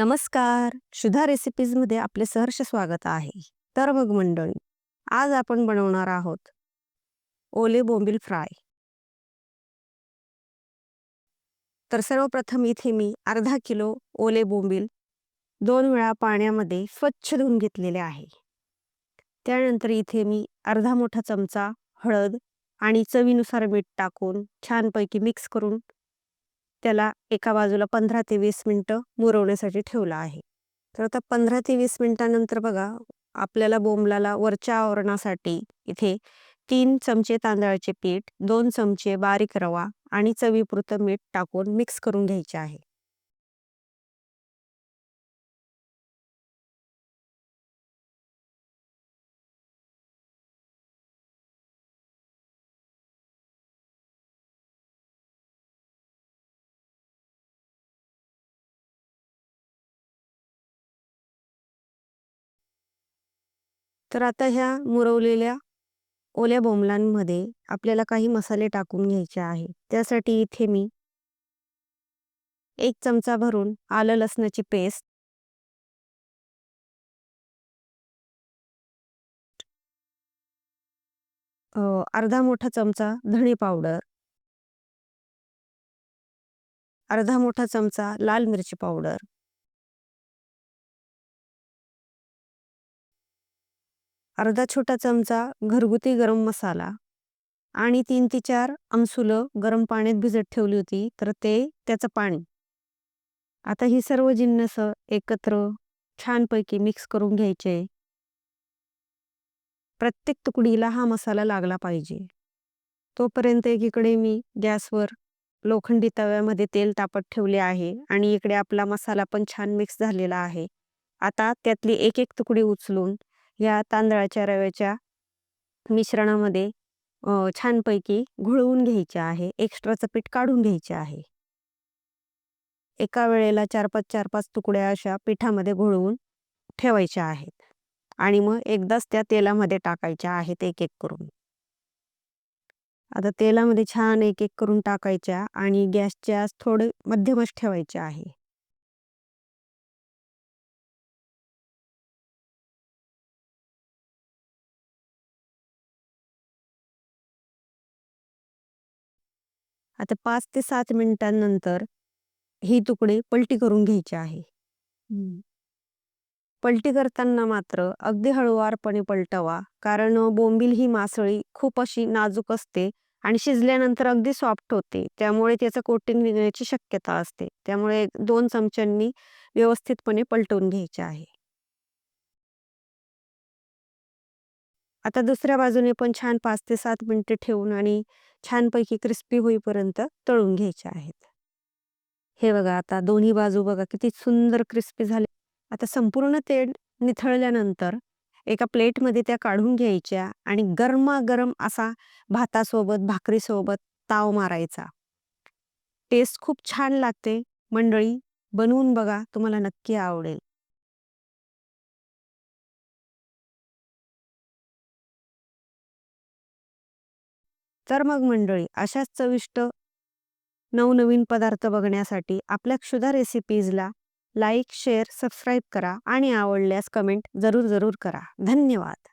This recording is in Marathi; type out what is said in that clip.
नमस्कार. शुधा रेसिपीजमध्ये आपले सहर्ष स्वागत आहे. तर मग मंडळी आज आपण बनवणार आहोत ओले बोंबील फ्राय. तर सर्वप्रथम इथे मी अर्धा किलो ओले बोंबील दोन वेळा पाण्यामध्ये स्वच्छ धुवून घेतलेले आहे. त्यानंतर इथे मी अर्धा मोठा चमचा हळद आणि चवीनुसार मीठ टाकून छानपैकी मिक्स करून त्याला एका बाजूला पंधरा ते वीस मिनटं मुरवण्यासाठी ठेवला आहे. तर आता पंधरा ते वीस मिनटानंतर बघा आपल्याला बोंबलाला वरच्या आवरणासाठी इथे तीन चमचे तांदळाचे पीठ दोन चमचे बारीक रवा आणि चवीपुरतं मीठ टाकून मिक्स करून घ्यायचे आहे. तर आता ह्या मुरवलेल्या ओल्या बोंबलांमध्ये आपल्याला काही मसाले टाकून घ्यायचे आहे. त्यासाठी इथे मी एक चमचा भरून आलं लसणाची पेस्ट अर्धा मोठा चमचा धणे पावडर अर्धा मोठा चमचा लाल मिरची पावडर अर्धा छोटा चमचा घरगुती गरम मसाला आणि तीन ते चार आमसुलं गरम पाण्यात भिजत ठेवली होती तर ते त्याचं पाणी. आता ही सर्व जिन्नस एकत्र छानपैकी मिक्स करून घ्यायचे. प्रत्येक तुकडीला हा मसाला लागला पाहिजे. तोपर्यंत एकीकडे मी गॅसवर लोखंडी तव्यामध्ये तेल तापत ठेवले आहे आणि इकडे आपला मसाला पण छान मिक्स झालेला आहे. आता त्यातली एक एक तुकडी उचलून या तांदळाच्या रव्याच्या मिश्रणामध्ये छानपैकी घुळवून घ्यायचे आहे. एक्स्ट्राचं पीठ काढून घ्यायचे आहे. एका वेळेला चार पाच चार पाच तुकड्या अशा पिठामध्ये घोळवून ठेवायच्या आहेत. आणि मग एकदाच त्या तेलामध्ये टाकायच्या आहेत एक एक करून. आता तेलामध्ये छान एक एक करून टाकायच्या आणि गॅसच्या थोडे मध्यमच ठेवायचे आहे. आता पाच ते सात मिनिटांनंतर ही तुकडे पलटी करून घ्यायची आहे. पलटी करताना मात्र अगदी हळुवारपणे पलटवा कारण बोंबील ही मासळी खूप अशी नाजूक असते आणि शिजल्यानंतर अगदी सॉफ्ट होते. त्यामुळे त्याचं कोटिंग निघण्याची शक्यता असते. त्यामुळे दोन चमच्यांनी व्यवस्थितपणे पलटवून घ्यायचे आहे. आता दुसऱ्या बाजूने पण छान पाच ते सात मिनिटे ठेवून आणि छानपैकी क्रिस्पी होईपर्यंत तळून घ्यायचे आहेत. हे बघा आता दोन्ही बाजू बघा किती सुंदर क्रिस्पी झाले. आता संपूर्ण तेल निथळल्यानंतर एका प्लेटमध्ये त्या काढून घ्यायच्या आणि गरमागरम असा भातासोबत भाकरीसोबत ताव मारायचा. टेस्ट खूप छान लागते. मंडळी बनवून बघा तुम्हाला नक्की आवडेल. तर मग मंडळी अशाच चविष्ट नवनवीन पदार्थ बघण्यासाठी आपल्या क्षुधा रेसिपीजला लाईक शेअर सबस्क्राईब करा आणि आवडल्यास कमेंट जरूर जरूर करा. धन्यवाद.